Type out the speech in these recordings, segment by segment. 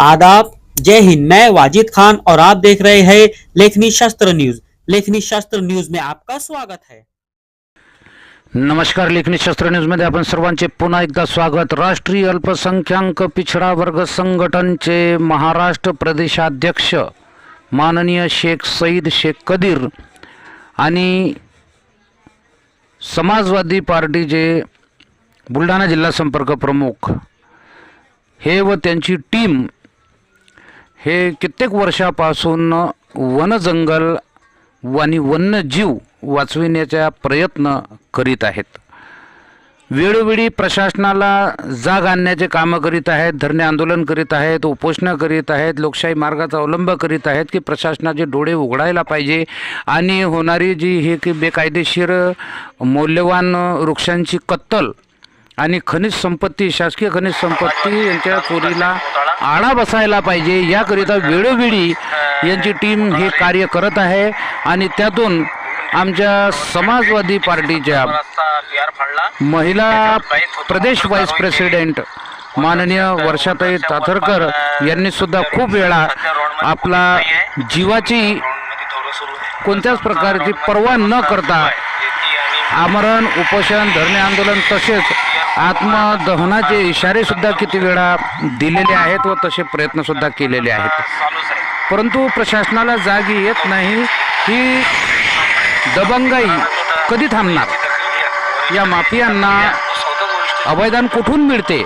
आदाब। जय हिंद। मैं वाजिद खान और आप देख रहे हैं लेखनी शास्त्र न्यूज। लेखनी शास्त्र न्यूज में आपका स्वागत है। नमस्कार लेखनी शस्त्र न्यूजमध्ये आपण सर्वांचे पुन्हा एकदा स्वागत। राष्ट्रीय अल्पसंख्याक पिछडा वर्ग संघटनचे महाराष्ट्र प्रदेशाध्यक्ष माननीय शेख सईद शेख कदीर आणि समाजवादी पार्टीचे बुलढाणा जिल्हा संपर्क प्रमुख हे व त्यांची टीम हे कित्येक वर्षापासून वनजंगल आणि वन्यजीव वाचविण्याचा प्रयत्न करीत आहेत. वेळोवेळी प्रशासनाला जाग आणण्याचे कामं करीत आहेत धरणे आंदोलन करीत आहेत उपोषणं करीत आहेत लोकशाही मार्गाचा अवलंब करीत आहेत की प्रशासनाचे डोळे उघडायला पाहिजे आणि होणारी जी हे की बेकायदेशीर मौल्यवान वृक्षांची कत्तल आणि खनिज संपत्ती शासकीय खनिज संपत्ती यांच्या चोरीला आळा बसायला पाहिजे. याकरिता वेळोवेळी यांची टीम हे कार्य करत आहे आणि त्यातून आमच्या समाजवादी पार्टीच्या महिला प्रदेश व्हाईस प्रेसिडेंट माननीय वर्षाताई ताथरकर यांनी सुद्धा खूप वेळा आपला जीवाची कोणत्याच प्रकारची पर्वा न करता आमरण उपोषण धरणे आंदोलन तसेच आत्मदहनाचे इशारेसुद्धा किती वेळा दिलेले आहेत व तसे प्रयत्नसुद्धा केलेले आहेत. परंतु प्रशासनाला जाग येत नाही ही दबंगाई कधी थांबणार? या माफियांना अवैधान कुठून मिळते?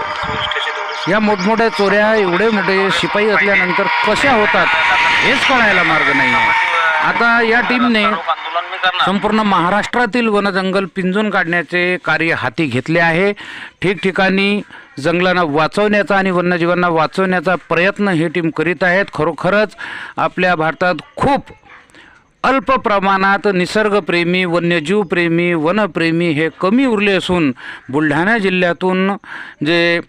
या मोठमोठ्या चोऱ्या एवढे मोठे शिपाई असल्यानंतर कशा होतात हेच कळायला मार्ग नाही आहे आता या टीमने संपूर्ण महाराष्ट्रातील वनजंगल पिंजून काढण्याचे कार्य हाती घेतले आहे. ठिकठिकाणी जंगलांना वाचवण्याचा आणि वन्यजीवांना वाचवण्याचा प्रयत्न ही टीम करीत आहेत. खरोखरच आपल्या भारतात खूप अल्प प्रमाणात निसर्गप्रेमी वन्यजीवप्रेमी वनप्रेमी हे कमी उरले असून बुलढाणा जिल्ह्यातून जे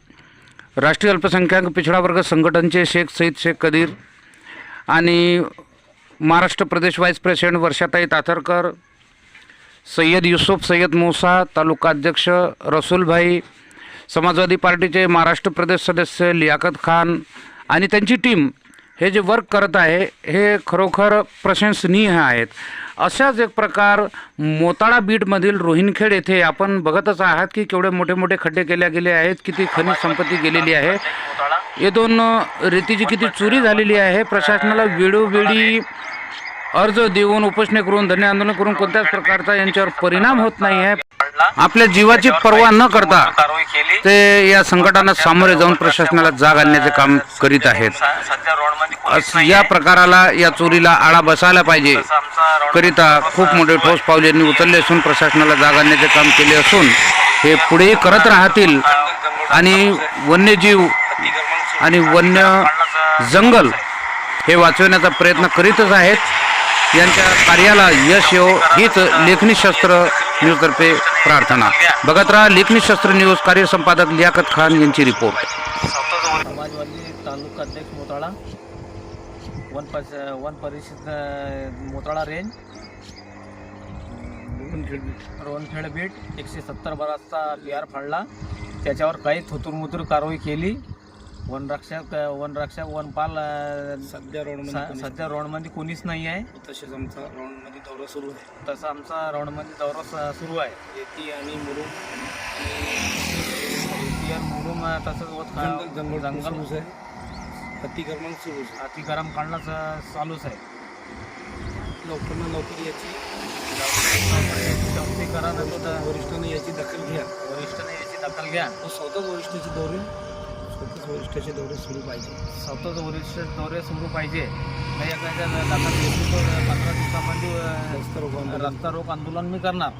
राष्ट्रीय अल्पसंख्याक पिछडा वर्ग संघटनचे शेख सईद शेख कदीर आणि महाराष्ट्र प्रदेश व्हाईस प्रेसिडेंट वर्षाताई ताथरकर सय्यद युसुफ सय्यद मोसा तालुका अध्यक्ष रसूलभाई समाजवादी पार्टीचे महाराष्ट्र प्रदेश सदस्य लियाकत खान आणि त्यांची टीम हे जे वर्क करत आहे हे खरोखर प्रशंसनीय आहेत. अशाच एक प्रकार मोताळा बीटमधील रोहिणखेड येथे आपण बघतच आहात की केवढे मोठे मोठे खड्डे केले गेले आहेत किती खनिज संपत्ती गेलेली आहे. येथून रेतीची किती चोरी झालेली आहे. प्रशासनाला वेळोवेळी अर्ज देऊन उपोषणे करून धन्य आंदोलन करून कोणत्याच प्रकारचा यांच्यावर परिणाम होत नाही आहे. आपल्या जीवाची पर्वा न करता ते या संकटांना सामोरे जाऊन प्रशासनाला जाग आणण्याचे काम करीत आहेत. या प्रकाराला या चोरीला आळा बसायला पाहिजे. करिता खूप मोठे ठोस पावले यांनी उचलले असून प्रशासनाला जाग आणण्याचे काम केले असून हे पुढेही करत राहतील. आणि वन्यजीव आणि वन्य जंगल हे वाचवण्याचा प्रयत्न करीतच आहेत. यांच्या कार्याला यश येव हीच लेखनी शस्त्र न्यूजतर्फे प्रार्थना. बघत राहा लेखणी शस्त्र न्यूज कार्यसंपादक लियाकत खान यांची रिपोर्ट. समाजवादी तालुका अध्यक्ष मोताळा वन पस वन परिषद मोताळा रेंज रोहनखेड बीट एकशे सत्तर बराचचा पी आर फाडला. त्याच्यावर काही थुतूरमुतूर कारवाई केली. वनरक्षक वनपाल अ, सध्या रोड सध्या रोडमध्ये कोणीच नाही आहे. तसेच आमचा राऊंडमध्ये दौरा सुरू आहे. तसं आमचा रोडमध्ये दौरा सुरू आहे. रेती आणि मुरुम. रेती आणि मुरुम तसंच जंगल जंगल आहे. अतिक्रमण सुरूच आहे. अतिक्रम काढणं चालूच आहे. लवकर ना लवकर याची अतिक्रमण वरिष्ठांनी याची दखल घ्या. वरिष्ठांनी याची दखल घ्या. व स्वतःच वरिष्ठाचे दौरे वरिष्ठाचे दौरे सुरू पाहिजे. स्वतःच वरिष्ठ दौरे सुरू पाहिजे. नाही एखाद्या तर पंधरा दिवसामध्ये रस्ता रोक आंदोलन मी करणार.